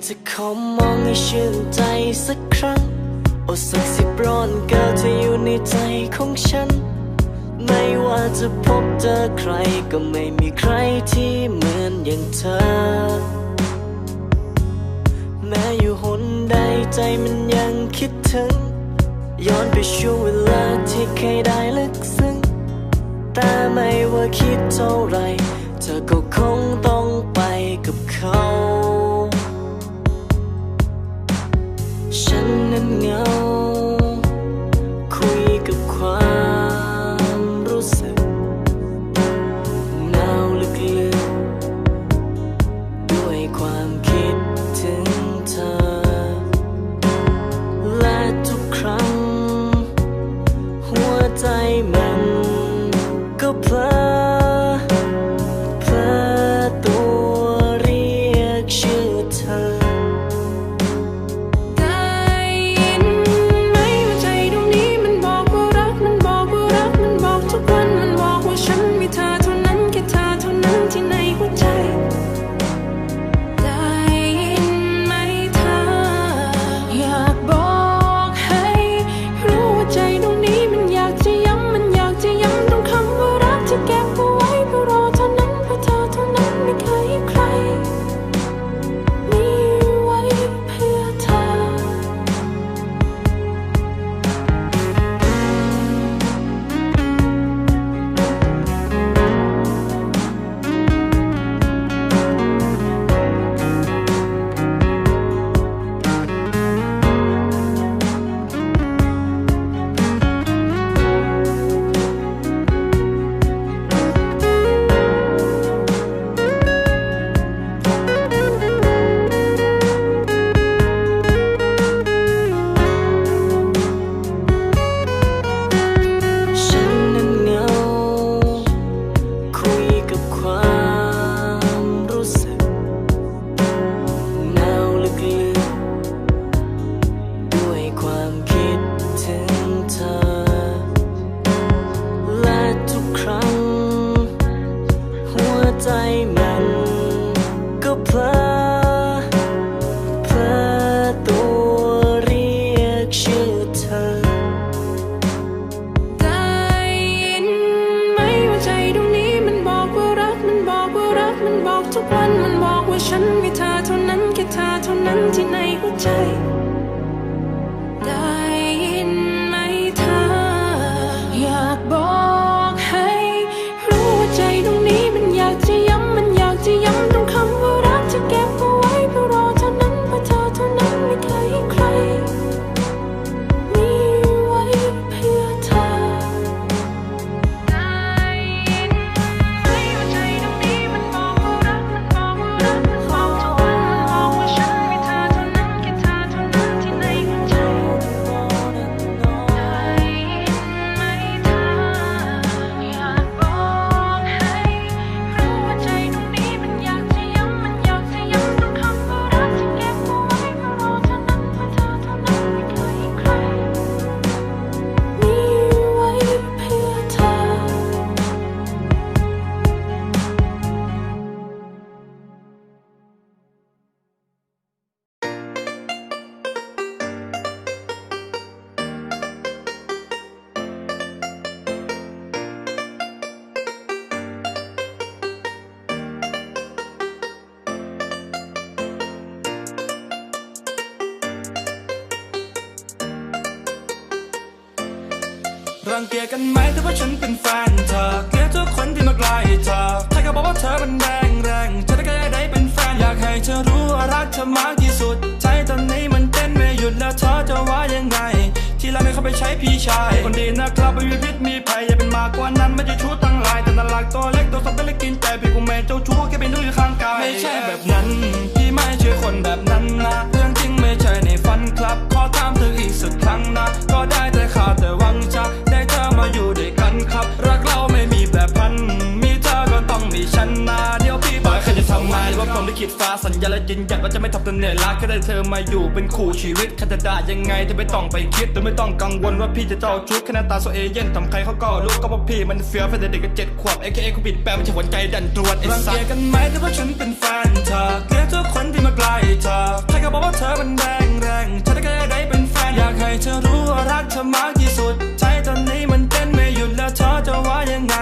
ากจะขอมองให้ชื่นใจสักครั้ง โอดสักสิบร้อนเกิดจะอยู่ในใจของฉัน ไม่ว่าจะพบเจอใครก็ไม่มีใครที่เหมือนอย่างเธอ แม้อยู่หนใดใจมันยังคิดถึง ย้อนไปช่วงเวลาที่เคยได้ลึกซึ้ง แต่ไม่ว่าคิดเท่าไร เธอก็คงต้องไปกับเขา ทุกวันมันบอกว่าฉันมีเธอเท่านั้นแค่เธอเท่านั้นที่ในหัวใจได้ รังเกียจกันไหมแต่ว่าฉันเป็นแฟนเธอเกลียดทุกคนที่มาใกล้เธอใครก็บอกว่าเธอเป็นแรงแรงเธอได้แค่ได้เป็นแฟนอยากให้เธอรู้ว่ารักเธอมากที่สุดใจตอนนี้มันเต้นไม่หยุดแล้วเธอจะว่ายังไง ที่เราไม่เข้าไปใช้พี่ชาย คนดีนะครับไม่มีพิษมีภัยอย่าเป็นมากกว่านั้นไม่ใช่ชู้ตั้งหลายแต่น่ารักตัวเล็กตัวสับเป็นเล็กกินแต่พี่กูไม่เจ้าชู้แค่เป็นนุ่ยข้างกายไม่ใช่แบบนั้นพี่ไม่ใช่คนแบบนั้นนะเรื่องจริง ไม่ใช่ในฝันครับ ขอถามเธออีกสักครั้งนะ ก็ได้แต่ขาดแต่หวังจะได้เธอมาอยู่ด้วยกันครับ รักเราไม่มีแบบพัน มีเธอก็ต้องมีฉันนะ เดี๋ยวพี่บอกใครจะทำไงว่าผมลิขิตฟ้าสัญญาและยืนยันว่าจะไม่ทำเธอเหนื่อยล้าแค่ได้เธอมาอยู่เป็นคู่ชีวิตค่จะได้ยังไงเธอไม่ต้องไปคิดเธอไม่ต้องกังวลว่าพี่จะเจ้าชุดแค่หน้าตาโซเอเย่นทำใครเขาก็รู้ก็ว่าพี่มันเฟี้ยวแค่เด็กก็เจ็ดขวบ AKA กูปิดแปลไม่ใช่หัวใจดันตรวจไอ้สัสรังเกียจกันไหมแต่ว่าฉันเป็นแฟน เธอเกลียดทุกคนที่มาใกล้เธอใครก็บอกว่าเธอมันแรงแรงฉันได้แค่ได้เป็นแฟน อยากให้เธอรู้ว่ารักเธอมากที่สุด ใจตอนนี้มันเต้นไม่หยุดแล้วเธอจะว่ายังไง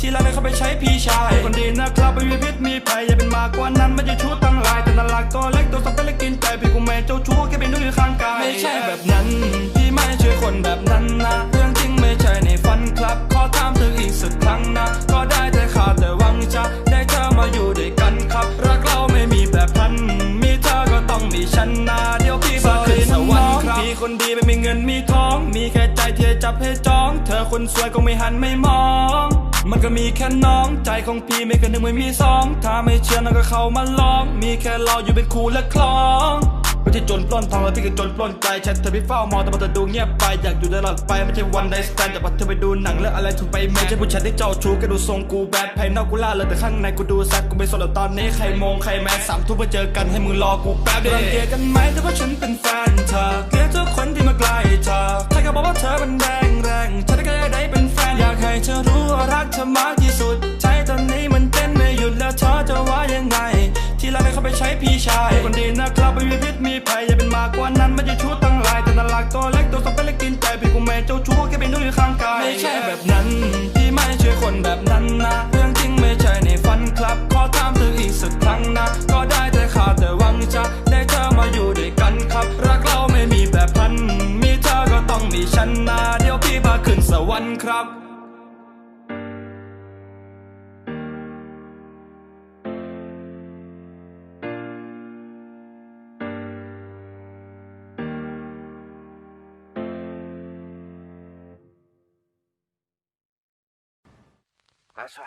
ที่รักเลยเข้าไปใช้พี่ชายคนดีนะครับไม่มีพิษมีภัยอย่าเป็นมากกว่านั้นไม่จะชู้ตั้งลายแต่นาลักตัวเล็กตัวสับเปนเล็กกินใจพี่กูไม่เจ้าชู้แค่เป็นนุ่ยข้างกายไม่ใช่แบบนั้นพี่ไม่ใช่คนแบบนั้นนะเรื่องจริงไม่ใช่ในฝันครับ ขอถามเธออีกสักครั้งนะ ก็ได้แต่ขาดแต่วังจะ ได้เธอมาอยู่ด้วยกันครับ รักเราไม่มีแบบพัน มีเธอก็ต้องมีฉันนะเดี๋ยวพี่มาขึ้นสวรรค์ครับพี่คนดีไม่มีเงินมีทอง มีแค่ใจที่จะจับให้จอง เธอคนสวยก็ไม่หันไม่มอง มันก็มีแค่น้องใจของพี่ไม่เคยหนึ่งไม่มีสอง ถ้าไม่เชื่อน้องก็เข้ามาลอง มีแค่เราอยู่เป็นคู่และคล้อง ไม่ใช่จนปล้นทองแล้วพี่ก็จนปล้นใจฉันเธอพี่เฝ้ามองแต่พอเธอดูเงียบไปอยากอยู่ตลอดไปไม่ใช่วันไดสแตนแต่พอเธอไปดูหนังเรื่อะไรถูกไปแม่ใช่ผู้ชายที่เจ้าชู้ก็ดูทรงกูแบดภายนอกกูล่าเลยแต่ข้างในกูดูแซดกูไม่สนหรอกตอนนี้ใครมองใครแมสสามทุ่มมาเจอกันให้มึงรอกูแป๊บเดียวเกลียจกันไหมแต่ว่าฉันเป็นแฟนเธอเกลียดทุกคนที่มาใกล้เธอใครก็บอกว่าเธอมันแรงแรงฉันก็ได้เป็นแฟนอยากให้เธอรู้ว่ารักเธอมากที่สุด คนดีนะครับไม่มีพิษมีภัยอย่าเป็นมากกว่านั้นไม่ใช่ชู้ตั้งหลายแต่น่ารักตัวเล็กตัวสับเป็นเล็กกินใจพี่กูไม่เจ้าชู้แค่เป็นนุ่ยข้างกายไม่ใช่แบบนั้นพี่ไม่ใช่คนแบบนั้นนะเรื่องจริงไม่ใช่ในฝันครับขอถามเธออีกสักครั้งนะก็ได้แต่ขาดแต่หวังจะได้เธอมาอยู่ด้วยกันครับ รักเราไม่มีแบบพันมีเธอก็ต้องมีฉันนะเดี๋ยวพี่พาขึ้นสวรรค์ครับ 帅。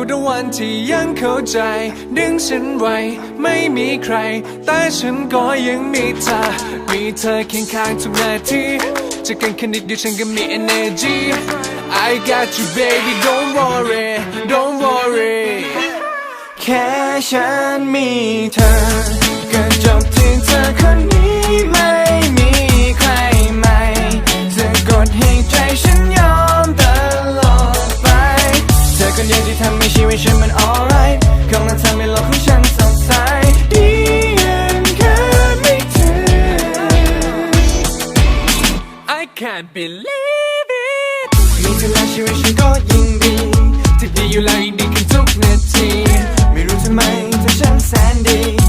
ล้า baby you the one ที่ยังเข้าใจ ดึงฉันไว้ ไม่มีใคร แต่ฉันก็ยังมีเธอ มีเธอเคียงข้างทุกนาทีจะกันแค่นิดเดียวฉันก็มี energy I got you baby don't worry don't worry แค่ฉันมีเธอก็จบที่เธอคนนี้ไม่มีใครใหม่จะกดให้ใจฉันย คนเดียวที่ทำให้ชีวิตฉันมัน alright กำลังทำให้โลกของฉันสดใสดีอย่างแค่มีเธอ I can't believe it มีเธอแล้วชีวิตฉันก็ยิ่งดีที่ดีอยู่แล้วยิ่งดีขึ้นทุกนาที ไม่รู้ทำไมเธอฉันแสนดี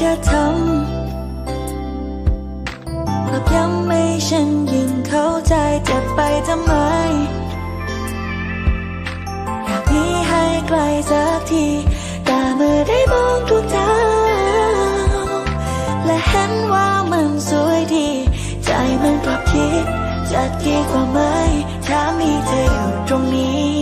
เธอทำกลับย้ำให้ฉันยิ่งเข้าใจจะไปทำไม อยากมีให้ไกลสักที แต่เมื่อได้มองดวงเาอและเห็นว่ามันสวยดี ใจมันกลับคิดจะดีกว่าไหมถ้ามีเธออยู่ตรงนี้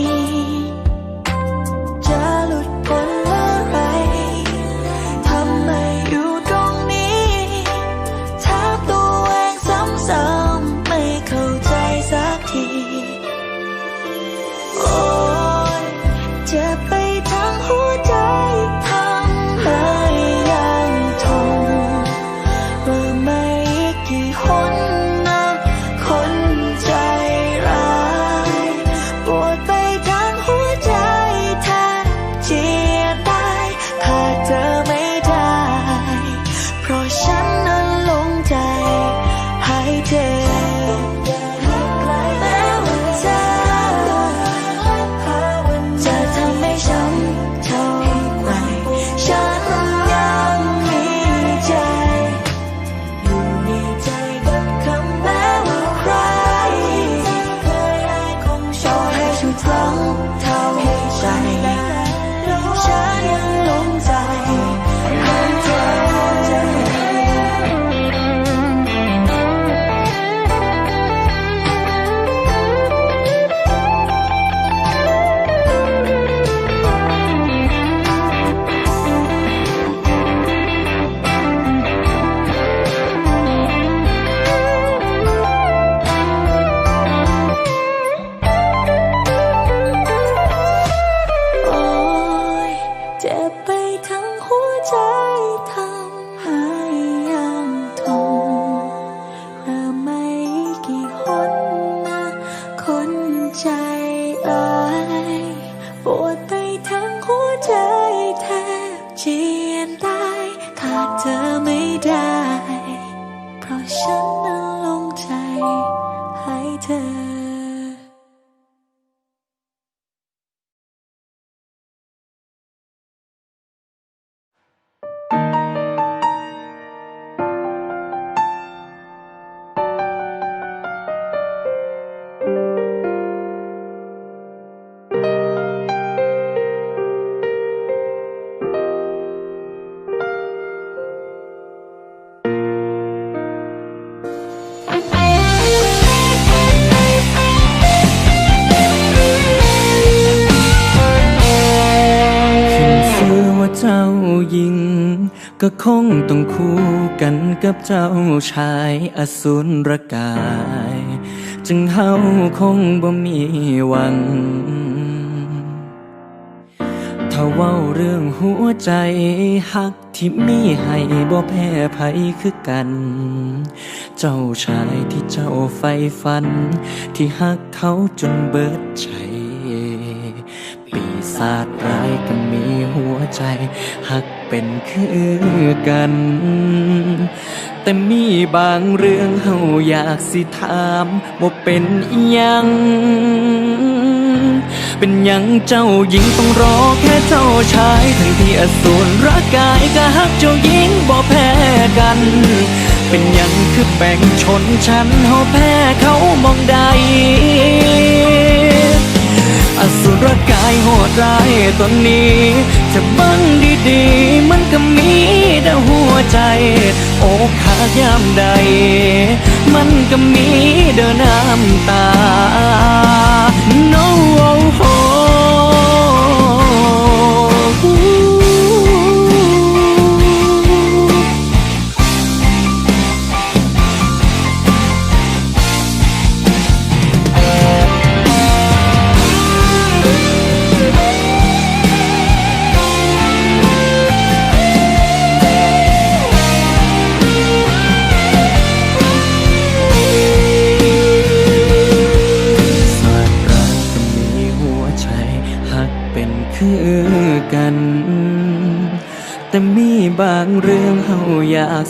for ก็คงต้องคู่กันกับเจ้าชายอสูรกาย จึงเฮาคงบ่มีหวัง ถ้าเว้าเรื่องหัวใจหักที่มีให้บ่แพ้ภัยคือกัน เจ้าชายที่เจ้าไฟฟัน ที่หักเขาจนเบิดใจ ปีศาจร้ายกัน หักเป็นคือกัน แต่มีบางเรื่องเฮาอยากสิถามว่าเป็นอิหยังเป็นยังเจ้าหญิงต้องรอแค่เจ้าชาย ทั้งที่อสูรรักกายก็ฮักเจ้าหญิงบ่แพ้กัน เป็นยังคือแบ่งชนชั้นเฮาแพ้เขามองใด อสุรรักายโหดร้ายตอนนี้ จะบังดีๆ มันก็มีแต่หัวใจ โอกหักยามใด มันก็มีเดินน้ำตา no oh, oh.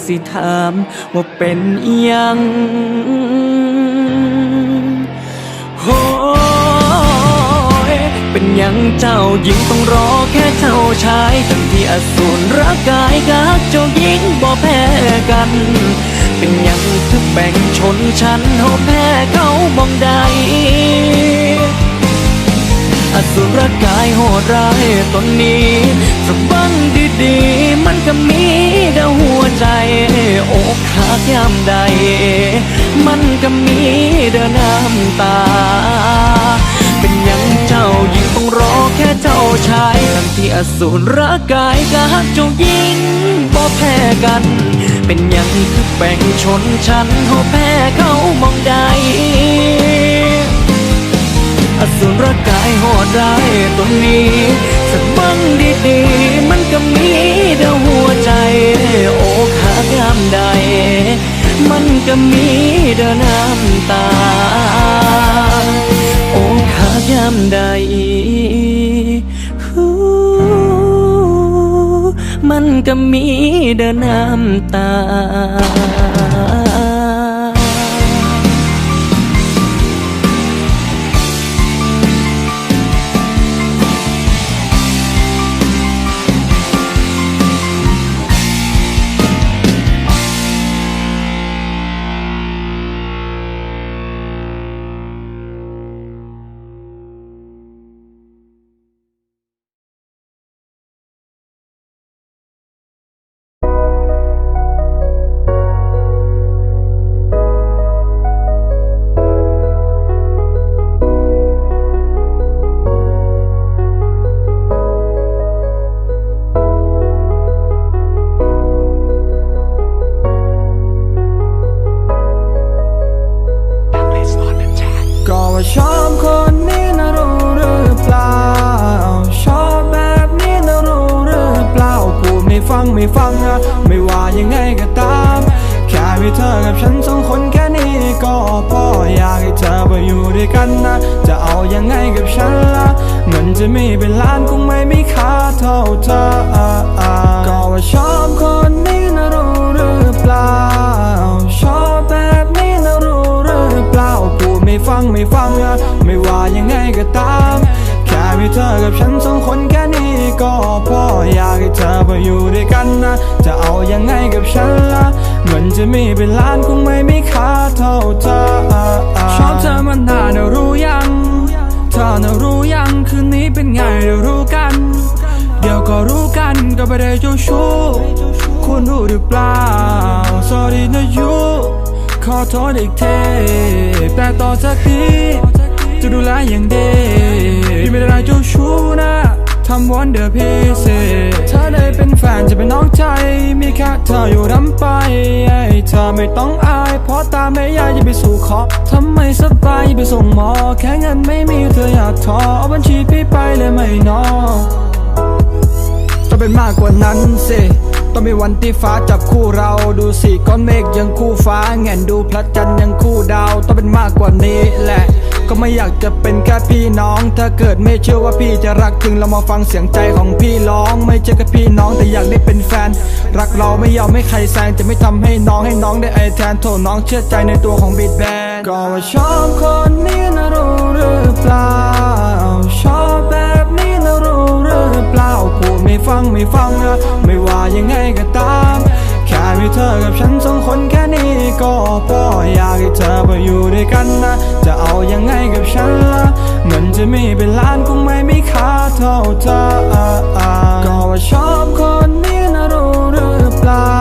สิถามว่าเป็นอิหยังโอ้ยเป็นหยังเจ้าหญิงต้องรอแค่เจ้าชายทั้งที่อสูรรักกายกับเจ้าหญิงบ่แพ้กัน เป็นหยังคือแบ่งชนชั้นเฮาแพ้เขามองใดอสุรกายโหดร้ายตนนี้สบัง ดีมันก็มีแต่หัวใจอกหักยามใด มันก็มีเดิน้ำตา เป็นยังเจ้าหญิงต้องรอแค่เจ้าชายทั้งที่อสูรร่างกายกับฮักเจ้าหญิงบ่แพ้กัน เป็นยังคือแบ่งชนชั้นเขาแพ้เขามองใดอสุรกายโหดร้ายตรงนี้สักบังดีๆมันก็ ก็มีเดิน้ำตา โอ้ขายามใดมันก็มีเดินน้ำตา จะมีเป็นล้านคงไม่มีค่าเท่าเธอก็ว่าชอบคนนี้นะรู้หรือเปล่า ชอบแบบนี้นะรู้หรือเปล่าพูดไม่ฟังไม่ฟังอะไม่ว่ายังไงก็ตาม แค่มีเธอกับฉันสองคนแค่นี้ก็พออยากให้เธอไปอยู่ด้วยกันนะ จะเอายังไงกับฉันล่ะเงินจะมีเป็นล้านคงไม่มีค่าเท่าเธอชอบเธอมันนานนะรู้ยัง ธอน่ะรู้ยังคืนนี้เป็นไงเดี๋ยวรู้กัน เดี๋ยวก็รู้กันก็ไม่ได้เจ้าชู้คุณรู้หรือเปล่า sorry นะยูขอโทษอีกทีแต่ต่อจากนี้จะดูแลอย่างดีไม่ได้รักเจ้าชู้นะ ทำวันเดอร์พิเศษถ้าได้เป็นแฟนจะเป็นน้องใจ มีแค่เธออยู่รำไปให้เธอไม่ต้องอาย เพราะตาไม่ยายจะไปสู่ขอทำไมสบายไปส่งหมอ แค่เงินไม่มีเธออยากทอเอาบัญชีพี่ไปเลยไม่นอต้องเป็นมากกว่านั้นสิต้องมีวันที่ฟ้าจับคู่เราดูสิก้อนเมฆยังคู่ฟ้าแง่นดูพระจันทร์ยังคู่ดาว ต้องเป็นมากกว่านี้แหละ ก็ไม่อยากจะเป็นแค่พี่น้อง ถ้าเกิดไม่เชื่อว่าพี่จะรักจริงเรามาฟังเสียงใจของพี่ร้อง ไม่ใช่แค่พี่น้องแต่อยากได้เป็นแฟน รักเราไม่ยอมให้ใครแซงจะไม่ทำให้น้องให้น้องได้ไอแทนโทษน้องเชื่อใจในตัวของบีดแบนก็ว่าชอบคนนี้นะรู้หรือเปล่าชอบแบบนี้นะรู้หรือเปล่าพูดไม่ฟังไม่ฟังนะไม่ว่ายังไงก็ตาม มีเธอกับฉันสองคนแค่นี้ก็พออยากให้เธอมาอยู่ด้วยกันนะ จะเอายังไงกับฉันล่ะเงินจะมีเป็นล้านคงไม่มีค่าเท่าเธอก็ว่าชอบคนนี้นะรู้หรือเปล่า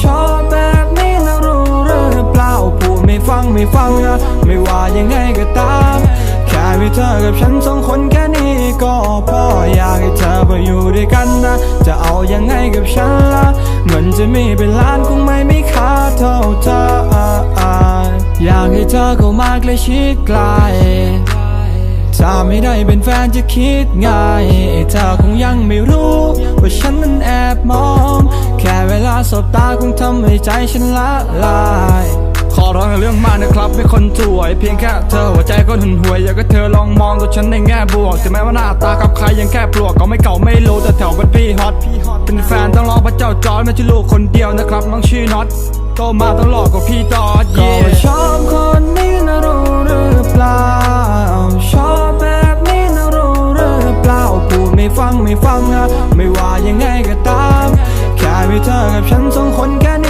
ชอบแบบนี้นะรู้หรือเปล่าพูดไม่ฟังไม่ฟังนะไม่ว่ายังไงก็ตามแค่มีเธอกับฉันสองคนแค่นี้ก็พออยากให้เธอมาอยู่ด้วยกันนะ จะเอายังไงกับฉันล่ะ เงินจะมีเป็นล้านคงไม่มีค่าเท่าเธออยากให้เธอเข้ามาใกล้ชิดใกล้ถ้าไม่ได้เป็นแฟนจะคิดไงเธอคงยังไม่รู้ ว่าฉันนั้นแอบมอง แค่เวลาสบตาคงทำให้ใจฉันละลายขอร้องเรื่องมากนะครับไม่คนสวย เพียงแค่เธอหัวใจก็หึนหวย อยากให้เธอลองมองตัวฉันในแง่บวกถึงแม้ว่าหน้าตากับใครยังแค่ปลวกก็ไม่เก่าไม่รู้แต่แถวเป็นพี่ฮอต เป็นแฟนต้องรอพระเจ้าจอร์ดไม่ใช่ลูกคนเดียวนะครับน้องชื่อน็อตโตมาต้องหลอกกับพี่จอร์ดก็ชอบคนนี้นะรู้หรือเปล่า ชอบแบบนี้นะรู้หรือเปล่าพูดไม่ฟังไม่ฟังนะไม่ว่ายังไงก็ตาม แค่มีเธอกับฉันสองคนแค่นี้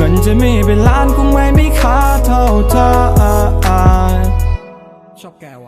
เงินจะมีเป็นล้านคงไม่มีค่าเท่าเธอชอบแกว